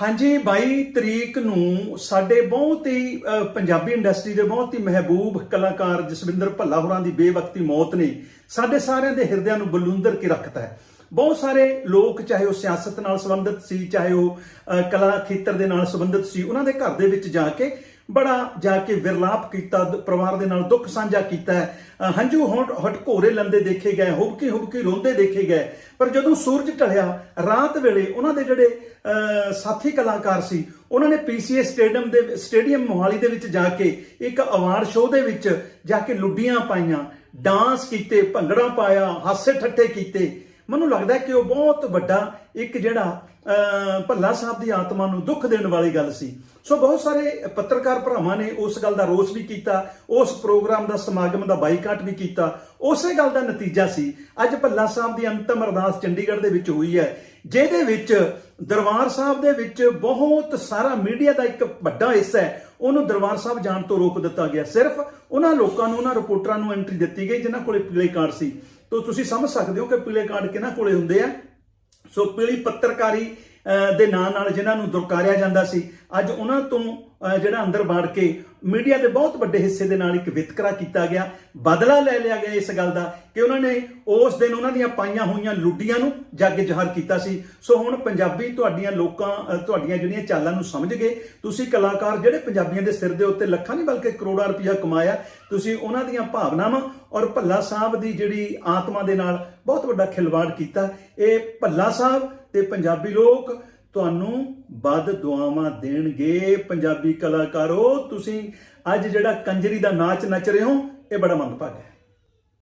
ਹਾਂਜੀ 22 ਤਰੀਕ ਨੂੰ ਸਾਡੇ ਬਹੁਤ ਹੀ ਪੰਜਾਬੀ ਇੰਡਸਟਰੀ ਦੇ ਬਹੁਤ ਹੀ ਮਹਿਬੂਬ ਕਲਾਕਾਰ ਜਸਵਿੰਦਰ ਭੱਲਾ ਹੋਰਾਂ ਦੀ ਬੇਵਕਤੀ ਮੌਤ ਨੇ ਸਾਡੇ ਸਾਰਿਆਂ ਦੇ ਹਿਰਦਿਆਂ ਨੂੰ ਬਲੂੰਦਰ ਕੇ ਰੱਖਤਾ ਹੈ। ਬਹੁਤ ਸਾਰੇ ਲੋਕ, ਚਾਹੇ ਉਹ ਸਿਆਸਤ ਨਾਲ ਸੰਬੰਧਿਤ ਸੀ, ਚਾਹੇ ਉਹ ਕਲਾ ਖੇਤਰ ਦੇ ਨਾਲ ਸੰਬੰਧਿਤ ਸੀ, ਉਹਨਾਂ ਦੇ ਘਰ ਦੇ ਵਿੱਚ ਜਾ ਕੇ ਬੜਾ ਜਾ ਕੇ ਵਿਰਲਾਪ ਕੀਤਾ ਦ- ਪਰਿਵਾਰ ਦੇ ਨਾਲ ਦੁੱਖ ਸਾਂਝਾ ਕੀਤਾ ਹੈ। ਅ, ਹੰਝੂ ਹੋਂਠ ਹਟਕੋਰੇ ਲੰਦੇ ਦੇਖੇ ਗਏ ਹੁਬਕੀ ਹੁਬਕੀ ਰੋਂਦੇ ਦੇਖੇ ਗਏ। ਪਰ ਜਦੋਂ ਸੂਰਜ ਢਲਿਆ ਰਾਤ ਵੇਲੇ ਉਹਨਾਂ ਦੇ ਜਿਹੜੇ ਸਾਥੀ ਕਲਾਕਾਰ ਸੀ ਉਹਨਾਂ ਨੇ ਪੀਸੀਏ ਸਟੇਡੀਅਮ ਦੇ ਸਟੇਡੀਅਮ ਮੋਹਾਲੀ ਦੇ ਵਿੱਚ ਜਾ ਕੇ ਇੱਕ ਅਵਾਰਡ ਸ਼ੋਅ ਦੇ ਵਿੱਚ ਜਾ ਕੇ ਲੁੱਡੀਆਂ ਪਾਈਆਂ ਡਾਂਸ ਕੀਤੇ ਭੰਗੜਾ ਪਾਇਆ ਹਾਸੇ ਠੱਠੇ ਕੀਤੇ। ਮੈਨੂੰ ਲੱਗਦਾ ਕਿ ਉਹ ਬਹੁਤ ਵੱਡਾ ਇੱਕ ਜਿਹੜਾ ਭੱਲਾ ਸਾਹਿਬ ਦੀ ਆਤਮਾ ਨੂੰ ਦੁੱਖ ਦੇਣ ਵਾਲੀ ਗੱਲ ਸੀ। ਸੋ ਬਹੁਤ ਸਾਰੇ ਪੱਤਰਕਾਰ ਭਰਾਵਾਂ ਨੇ ਉਸ ਗੱਲ ਦਾ ਰੋਸ ਵੀ ਕੀਤਾ, ਉਸ ਪ੍ਰੋਗਰਾਮ ਦਾ ਸਮਾਗਮ ਦਾ ਬਾਈਕਾਟ ਵੀ ਕੀਤਾ। ਉਸੇ ਗੱਲ ਦਾ ਨਤੀਜਾ ਸੀ, ਅੱਜ ਭੱਲਾ ਸਾਹਿਬ ਦੀ ਅੰਤਮ ਅਰਦਾਸ ਚੰਡੀਗੜ੍ਹ ਦੇ ਵਿੱਚ ਹੋਈ ਹੈ, ਜਿਹਦੇ ਵਿੱਚ ਦਰਬਾਰ ਸਾਹਿਬ ਦੇ ਵਿੱਚ ਬਹੁਤ ਸਾਰਾ ਮੀਡੀਆ ਦਾ ਇੱਕ ਵੱਡਾ ਹਿੱਸਾ ਹੈ, ਉਹਨੂੰ ਦਰਬਾਰ ਸਾਹਿਬ ਜਾਣ ਤੋਂ ਰੋਕ ਦਿੱਤਾ ਗਿਆ। ਸਿਰਫ ਉਹਨਾਂ ਲੋਕਾਂ ਨੂੰ, ਉਹਨਾਂ ਰਿਪੋਰਟਰਾਂ ਨੂੰ ਐਂਟਰੀ ਦਿੱਤੀ ਗਈ, ਜਿਨ੍ਹਾਂ ਕੋਲੇ ਪੀਲੇ ਕਾਰਡ ਸੀ। ਤੋ ਤੁਸੀਂ ਸਮਝ ਸਕਦੇ ਹੋ ਕਿ ਪੀਲੇ ਕਾਰਡ ਕਿਹਨਾਂ ਕੋਲੇ ਹੁੰਦੇ ਆ? ਸੋ ਪੀਲੀ ਪੱਤਰਕਾਰੀ ਦੇ ਨਾਂ ਨਾਲ ਜਿਨ੍ਹਾਂ ਨੂੰ ਦੁਰਕਾਰਿਆ ਜਾਂਦਾ ਸੀ। ਅੱਜ ਉਹਨਾਂ ਤੋਂ ਜਿਹੜਾ ਅੰਦਰ ਵੜ ਕੇ ਮੀਡੀਆ ਦੇ ਬਹੁਤ ਵੱਡੇ ਹਿੱਸੇ ਦੇ ਨਾਲ ਇੱਕ ਵਿਤਕਰਾ ਕੀਤਾ ਗਿਆ, ਬਦਲਾ ਲੈ ਲਿਆ ਗਿਆ ਇਸ ਗੱਲ ਦਾ ਕਿ ਉਹਨਾਂ ਨੇ ਉਸ ਦਿਨ ਉਹਨਾਂ ਦੀਆਂ ਪਾਈਆਂ ਹੋਈਆਂ ਲੁੱਡੀਆਂ ਨੂੰ ਜੱਗ ਜ਼ਹਰ ਕੀਤਾ ਸੀ। ਸੋ ਹੁਣ ਪੰਜਾਬੀ ਤੁਹਾਡੀਆਂ ਲੋਕਾਂ ਤੁਹਾਡੀਆਂ ਜਿਹੜੀਆਂ ਚਾਲਾਂ ਨੂੰ ਸਮਝ ਗਏ, ਤੁਸੀਂ ਕਲਾਕਾਰ ਜਿਹੜੇ ਪੰਜਾਬੀਆਂ ਦੇ ਸਿਰ ਦੇ ਉੱਤੇ ਲੱਖਾਂ ਨਹੀਂ ਬਲਕਿ ਕਰੋੜਾਂ ਰੁਪਇਆ ਕਮਾਇਆ, ਤੁਸੀਂ ਉਹਨਾਂ ਦੀਆਂ ਭਾਵਨਾਵਾਂ ਔਰ ਭੱਲਾ ਸਾਹਿਬ ਦੀ ਜਿਹੜੀ ਆਤਮਾ ਦੇ ਨਾਲ ਬਹੁਤ ਵੱਡਾ ਖਿਲਵਾੜ ਕੀਤਾ। ਇਹ ਭੱਲਾ ਸਾਹਿਬ ਤੇ ਪੰਜਾਬੀ ਲੋਕ ਤੁਹਾਨੂੰ ਵੱਧ ਦੁਆਵਾਂ ਦੇਣਗੇ। ਪੰਜਾਬੀ ਕਲਾਕਾਰੋ, ਤੁਸੀਂ ਅੱਜ ਜਿਹੜਾ ਕੰਜਰੀ ਦਾ ਨਾਚ ਨੱਚ ਰਹੇ ਹੋ, ਇਹ ਬੜਾ ਮੰਦਭਾਗਾ ਹੈ।